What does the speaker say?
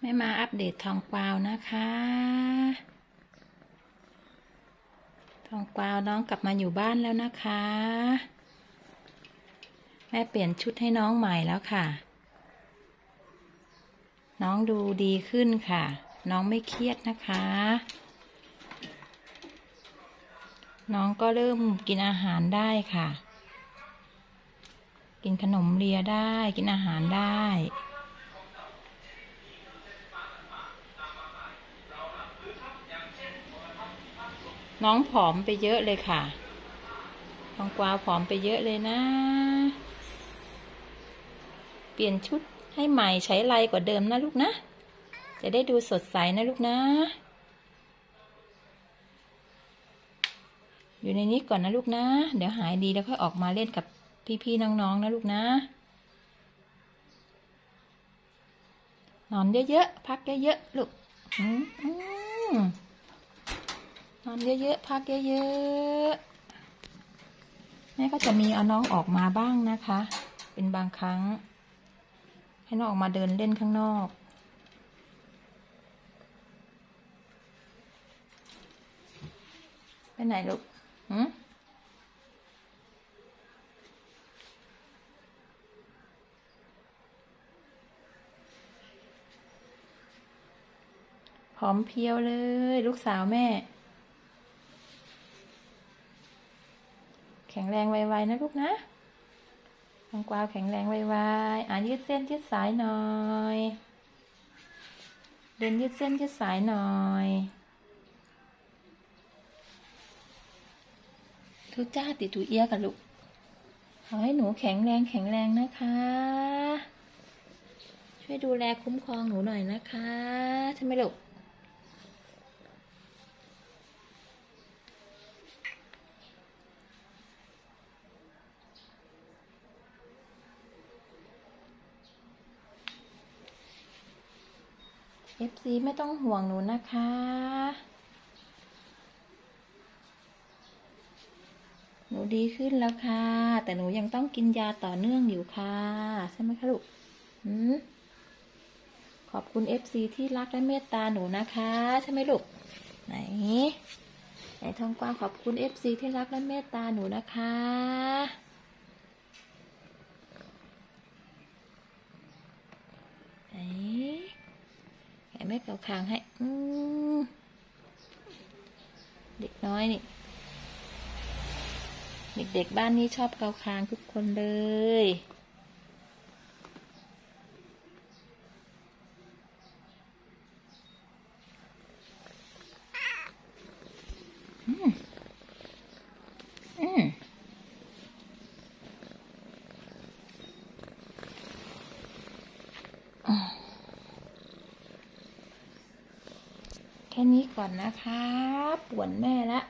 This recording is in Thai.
แม่มาอัปเดตทองกวาวนะคะ ทองกวาวน้องกลับมาอยู่บ้านแล้วนะคะ แม่เปลี่ยนชุดให้น้องใหม่แล้วค่ะ น้องดูดีขึ้นค่ะ น้องไม่เครียดนะคะ น้องก็เริ่มกินอาหารได้ค่ะ กินขนมเลียได้ กินอาหารได้ น้องผอมไปเยอะเลยค่ะทองกวาวผอมไปเยอะเลยนะ เปลี่ยนชุดให้ใหม่ใช้ไรกว่าเดิมนะลูกนะ จะได้ดูสดใสนะลูกนะ อยู่ในนี้ก่อนนะลูกนะ เดี๋ยวหายดีแล้วค่อยออกมาเล่นกับพี่ๆน้องๆนะลูกนะนอนเยอะๆ พักเยอะๆ ลูก อืม นอนเยอะๆพักเยอะๆแม่ก็จะมีเอาน้องออกมาบ้างนะคะ เป็นบางครั้ง ให้น้องออกมาเดินเล่นข้างนอกไปไหนลูกหืมผอมเพียวเลย ลูกสาวแม่ ข็งแรงไวๆนะลูกนะทองกวาวแข็งแรงไวๆอะยืดเส้นยืดสายหน่อย เดินยืดเส้นยืดสายหน่อยทุจ้าติดตูเอียกันลูกขอให้หนูแข็งแรงแข็งแรงนะคะ ช่วยดูแลคุ้มครองหนูหน่อยนะคะใช่ไหมลูก FC ไม่ต้องห่วงหนูนะคะ หนูดีขึ้นแล้วค่ะ แต่หนูยังต้องกินยาต่อเนื่องอยู่ค่ะ ใช่ไหมคะลูกหืมขอบคุณ FC ที่รักและเมตตาหนูนะคะ ใช่ไหมลูก ไหนไหนทองกวางขอบคุณ FC ที่รักและเมตตาหนูนะคะไหน แม่เกาคางให้ อืเด็กน้อยนี่ เด็กๆบ้านนี้ชอบเกาคางทุกคนเลย แค่นี้ก่อนนะคะ ป่วนแม่ละ